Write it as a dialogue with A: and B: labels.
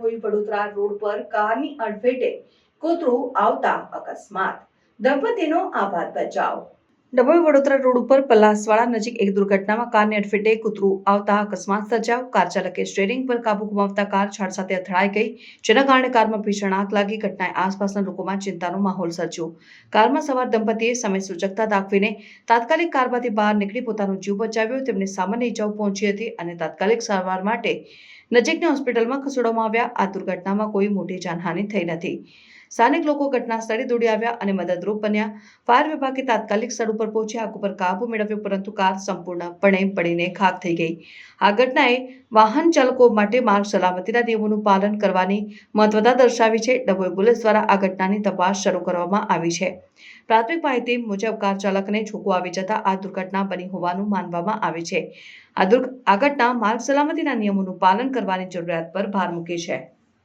A: Vadodara road પર કારની અડફેટે કૂતરું આવતા અકસ્માત. દંપતીનો આભાર બચાવ. ડભોઈ વડોદરા રોડ ઉપર પલાસવાડા નજીક એક દુર્ઘટનામાં કારને અડફેટે કૂતરું આવતા અકસ્માત સર્જાયો. કાર ચાલકે સ્ટેરિંગ પર કાબુ ગુમાવતા કાર છાડ સાથે અથડાઈ ગઈ, જેના કારણે કારમાં ભીષણ આગ લાગી, ઘટનાએ આસપાસના લોકોમાં ચિંતાનો માહોલ સર્જ્યો. કારમાં સવાર દંપતીએ સમય સૂચકતા દાખવીને તાત્કાલિક કારમાંથી બહાર નીકળી પોતાનો જીવ બચાવ્યો. તેમને સામાન્ય ઇજાઓ પહોંચી હતી અને તાત્કાલિક સારવાર માટે નજીકની હોસ્પિટલમાં ખસેડવામાં આવ્યા. આ દુર્ઘટનામાં કોઈ મોટી જાનહાનિ થઈ નથી. સ્થાનિક લોકો ઘટના સ્થળે દોડી આવ્યા અને મદદરૂપ બન્યા. ફાયર વિભાગે તાત્કાલિક સ્થળ ઉપર પહોંચી આગ ઉપર કાબુ મેળવ્યો, પરંતુ કાર સંપૂર્ણપણે પડીને ખાક થઈ ગઈ. આ ઘટનાએ વાહન ચાલકો માટે માર્ગ સલામતીના નિયમોનું પાલન કરવાની મહત્વતા દર્શાવી છે. ડભોઈ પોલીસ દ્વારા આ ઘટનાની તપાસ શરૂ કરવામાં આવી છે. પ્રાથમિક માહિતી મુજબ કાર ચાલકને ઝોકો આવી જતા આ દુર્ઘટના બની હોવાનું માનવામાં આવે છે. આ દુર્ઘ, આ ઘટના માર્ગ સલામતીના નિયમોનું પાલન કરવાની જરૂરિયાત પર ભાર મૂકે છે.